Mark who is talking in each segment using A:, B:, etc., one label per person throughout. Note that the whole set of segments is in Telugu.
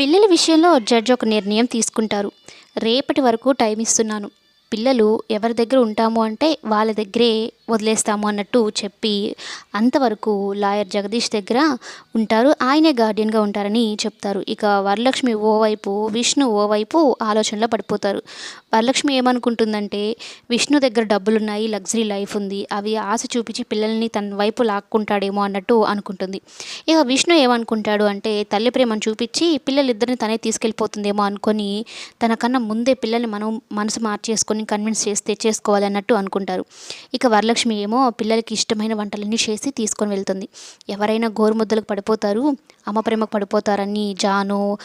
A: పిల్లల విషయంలో జడ్జి ఒక నిర్ణయం తీసుకుంటారు. రేపటి వరకు టైం ఇస్తున్నాను. పిల్లలు ఎవరి దగ్గర ఉంటాము అంటే వాళ్ళ దగ్గరే వదిలేస్తాము అన్నట్టు చెప్పి అంతవరకు లాయర్ జగదీష్ దగ్గర ఉంటారు. ఆయనే గార్డియన్గా ఉంటారని చెప్తారు. ఇక వరలక్ష్మి ఓవైపు విష్ణు ఓవైపు ఆలోచనలో పడిపోతారు. వరలక్ష్మి ఏమనుకుంటుందంటే విష్ణు దగ్గర డబ్బులు ఉన్నాయి లగ్జరీ లైఫ్ ఉంది. అవి ఆశ చూపించి పిల్లల్ని తన వైపు లాక్కుంటాడేమో అన్నట్టు అనుకుంటుంది. ఇక విష్ణు ఏమనుకుంటాడు అంటే తల్లి ప్రేమను చూపించి పిల్లలిద్దరిని తనే తీసుకెళ్ళిపోతుందేమో అనుకొని తనకన్నా ముందే పిల్లల్ని మనం మనసు మార్చేసుకొని కన్విన్స్ చేస్తే చేసుకోవాలన్నట్టు అనుకుంటారు. ఇక వరలక్ష్మి ఏమో పిల్లలకి ఇష్టమైన వంటలన్నీ చేసి తీసుకొని వెళ్తుంది. ఎవరైనా గోరుముద్దలకు పడిపోతారు అమ్మ ప్రేమకు పడిపోతారని జాను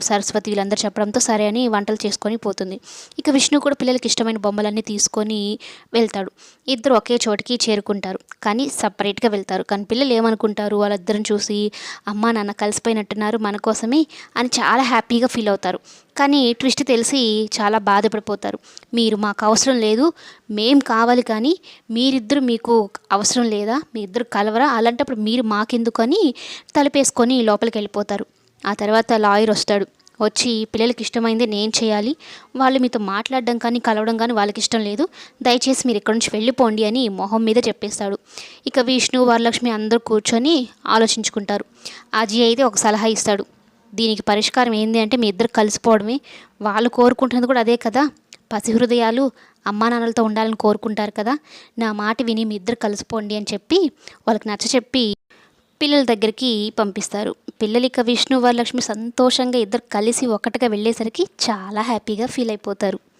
A: సరస్వతి వీళ్ళందరూ చెప్పడంతో సరే అని వంటలు చేసుకొని పోతుంది. ఇక విష్ణు కూడా పిల్లలకి ఇష్టమైన బొమ్మలన్నీ తీసుకొని వెళ్తాడు. ఇద్దరు ఒకే చోటికి చేరుకుంటారు. కానీ సపరేట్గా వెళ్తారు. కానీ పిల్లలు ఏమనుకుంటారు? వాళ్ళిద్దరిని చూసి అమ్మ నాన్న కలిసిపోయినట్టున్నారు మన కోసమే అని చాలా హ్యాపీగా ఫీల్ అవుతారు. కానీ ట్విస్ట్ తెలిసి చాలా బాధపడిపోతారు. మీరు మాకు అవసరం లేదు. మేం కావాలి కానీ మీరిద్దరు మీకు అవసరం లేదా? మీ ఇద్దరు కలవరా? అలాంటప్పుడు మీరు మాకెందుకు అని తలపేసుకొని లోపలికి వెళ్ళిపోతారు. ఆ తర్వాత లాయర్ వస్తాడు. వచ్చి పిల్లలకి ఇష్టమైంది నేను చేయాలి. వాళ్ళు మీతో మాట్లాడడం కానీ కలవడం కానీ వాళ్ళకి ఇష్టం లేదు. దయచేసి మీరు ఇక్కడి నుంచి వెళ్ళిపోండి అని మొహం మీద చెప్పేస్తాడు. ఇక విష్ణు వరలక్ష్మి అందరూ కూర్చొని ఆలోచించుకుంటారు. అజయ్ అయితే ఒక సలహా ఇస్తాడు. దీనికి పరిష్కారం ఏంటి అంటే మీ ఇద్దరు కలిసిపోవడమే. వాళ్ళు కోరుకుంటున్నది కూడా అదే కదా. పసి హృదయాలు అమ్మా నాన్నలతో ఉండాలని కోరుకుంటారు కదా. నా మాట విని మీ ఇద్దరు కలిసిపోండి అని చెప్పి వాళ్ళకి నచ్చ చెప్పి పిల్లల దగ్గరికి పంపిస్తారు. పిల్లలిక విష్ణు వరలక్ష్మి సంతోషంగా ఇద్దరు కలిసి ఒకటిగా వెళ్ళేసరికి చాలా హ్యాపీగా ఫీల్ అయిపోతారు.